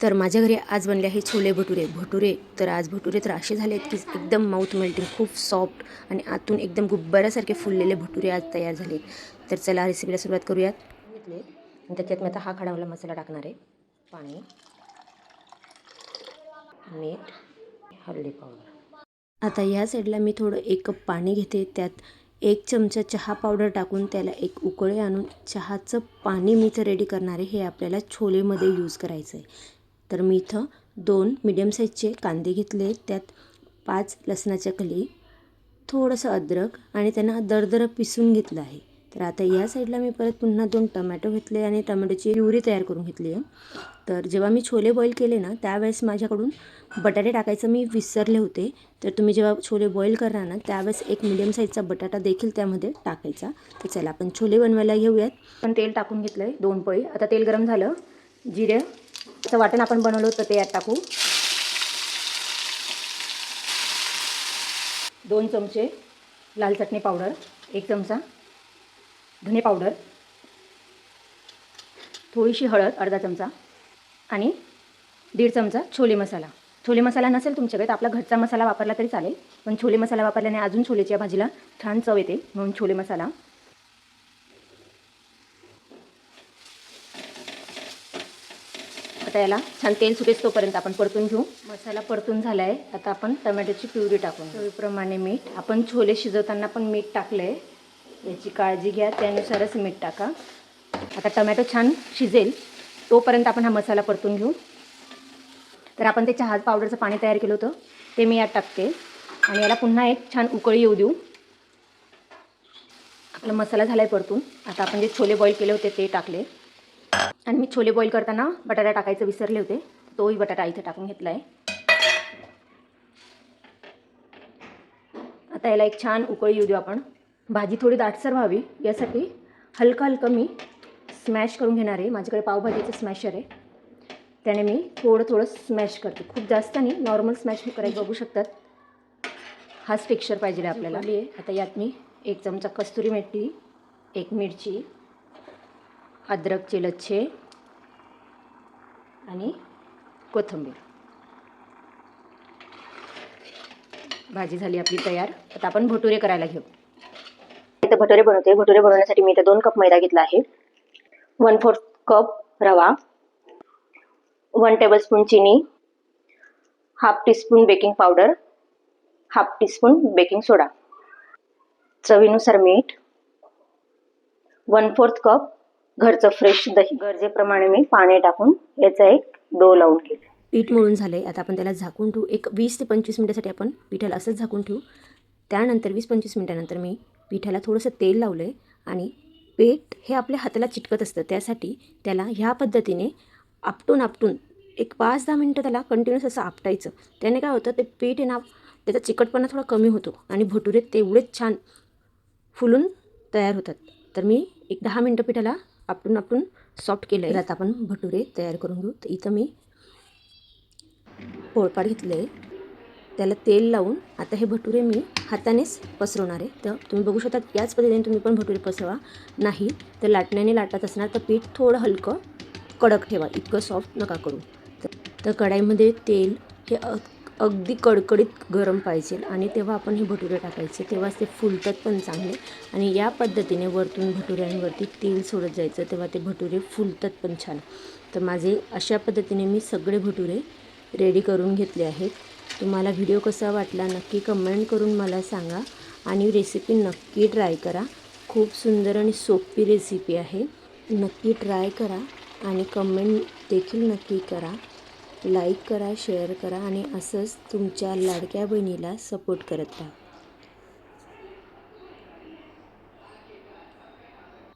तर माझ्या घरी आज बनले आहे छोले भटुरे. भटुरे तर आज भटुरे तर असे झाले आहेत की एकदम माउथ मेल्टिंग खूप सॉफ्ट आणि आतून एकदम गुब्बऱ्यासारखे फुललेले भटुरे आज तयार झाले. तर चला रेसिपीला सुरुवात करूयात. घेतले आणि त्याच्यात मी आता हा खडावला मसाला टाकणार आहे. पाणी मीठ हळदी पावडर. आता या साईडला मी थोडं एक कप पाणी घेते. त्यात एक चमचा चहा पावडर टाकून त्याला एक उकळे आणून चहाचं पाणी मी तर रेडी करणार आहे. हे आपल्याला छोलेमध्ये यूज करायचं आहे तर मी इथं दोन मिडियम साईजचे कांदे घेतले त्यात पाच लसणाच्या कली थोडंसं अद्रक आणि त्यांना दरदर पिसून घेतलं आहे. तर आता या साईडला मी परत पुन्हा दोन टमॅटो घेतले आणि टमॅटोची प्युरी तयार करून घेतली आहे. तर जेव्हा मी छोले बॉईल केले ना त्यावेळेस माझ्याकडून बटाटे टाकायचं मी विसरले होते. तर तुम्ही जेव्हा छोले बॉईल करणार ना त्यावेळेस एक मिडियम साईजचा बटाटा देखील त्यामध्ये टाकायचा. तर चला आपण छोले बनवायला घेऊयात. पण तेल टाकून घेतलं आहे दोन पळी. आता तेल गरम झालं. जिरं त्याचं वाटण आपण बनवलं होतं ते यात टाकू दोन चमचे लाल चटणी पावडर एक चमचा धने पावडर थोडीशी हळद अर्धा चमचा आणि दीड चमचा छोले मसाला. छोले मसाला नसेल तुमच्याकडे तर आपला घरचा मसाला वापरला तरी चालेल पण छोले मसाला वापरल्याने अजून छोलेच्या भाजीला छान चव येते म्हणून छोले मसाला आता याला छान तेल सुटेस तोपर्यंत आपण परतून घेऊ. मसाला परतून झाला आहे आता आपण टमॅटोची प्युरी टाकून चवीप्रमाणे मीठ. आपण छोले शिजवताना पण मीठ टाकलं आहे याची काळजी घ्या. त्यानुसारच मीठ टाका. आता टमॅटो छान शिजेल. तोपर्यंत आपण हा मसाला परतून घेऊ. तर आपण ते चहा पावडरचं पाणी तयार केलं होतं. ते मी यात टाकते. आणि याला पुन्हा एक छान उकळी येऊ देऊ. आपला मसाला झाला आहे परतून. आता आपण जे छोले बॉईल केले होते ते टाकले. आणि मी छोले बॉईल करताना बटाटा टाकायचं विसरले होते. तोही बटाटा इथे टाकून घेतला आहे आता याला एक छान उकळी येऊ देऊ आपण. भाजी थोडी दाटसर व्हावी यासाठी हलकं हलकं मी स्मॅश करून घेणार आहे. माझ्याकडे पावभाजीचं स्मॅशर आहे. त्याने मी थोडं थोडं स्मॅश करते. खूप जास्त नाही नॉर्मल स्मॅश करायचं बघू शकतात. हाच टेक्स्चर पाहिजे आपल्याला. आता यात मी एक चमचा कस्तुरी मेथी एक मिरची अद्रकचे लच्छे आणि कोथिंबीर. भाजी झाली आपली तयार. आता आपण भटुरे करायला घेऊ. इथं भटुरे बनवते. भटुरे बनवण्यासाठी मी इथं दोन कप मैदा घेतला आहे. वन फोर्थ कप रवा. वन टेबलस्पून चिनी. Half teaspoon baking powder half teaspoon baking soda चवीनुसार मीठ. वन फोर्थ कप घरचं फ्रेश दही गरजेप्रमाणे मी पाणी टाकून याचा एक डो लावून घेते. पीठ मळून झालं आहे आता आपण त्याला झाकून ठेवू. एक वीस ते पंचवीस मिनिटासाठी आपण पिठाला असंच झाकून ठेवू. त्यानंतर वीस पंचवीस मिनिटानंतर मी पिठाला थोडंसं तेल लावलं आहे आणि पीठ हे आपल्या हाताला चिटकत असतं. त्यासाठी त्याला ह्या पद्धतीने आपटून आपटून एक पाच दहा मिनटं त्याला कंटिन्युअस असं आपटायचं. त्याने काय होतं ते पीठ आहे ना त्याचा चिकटपणा थोडा कमी होतो आणि भटुरे तेवढेच छान फुलून तयार होतात. तर मी एक दहा मिनटं पिठाला आपटून आपटून सॉफ्ट केलं आहे आता आपण भटुरे तयार करून घेऊ. तर इथं मी पोळपाट घेतलं आहे त्याला तेल लावून आता हे भटुरे मी हातानेच पसरवणार आहे. तर तुम्ही बघू शकता याच पद्धतीने तुम्ही पण भटुरे पसरवा. नाही तर लाटण्याने लाटत असणार तर पीठ थोडं हलकं कडक ठेवा. इतकं सॉफ्ट नका करू. तर तर कढाईमध्ये तेल हे अगदी कडकडीत गरम पाहिजे आणि तेव्हा आपण हे भटुरे टाकायचे. तेव्हाच ते फुलतात पण चांगले. आणि या पद्धतीने वरतून भटुऱ्यांवरती तेल सोडत जायचं. तेव्हा ते भटुरे फुलतात पण छान. तर माझे अशा पद्धतीने मी सगळे भटुरे रेडी करून घेतले आहेत. तुम्हाला व्हिडिओ कसा वाटला नक्की कमेंट करून मला सांगा. आणि रेसिपी नक्की ट्राय करा. खूप सुंदर आणि सोपी रेसिपी आहे. नक्की ट्राय करा आणि कमेंट देखील नक्की करा. लाईक करा शेअर करा आणि असंच तुमच्या लाडक्या बहिणीला सपोर्ट करत राहा.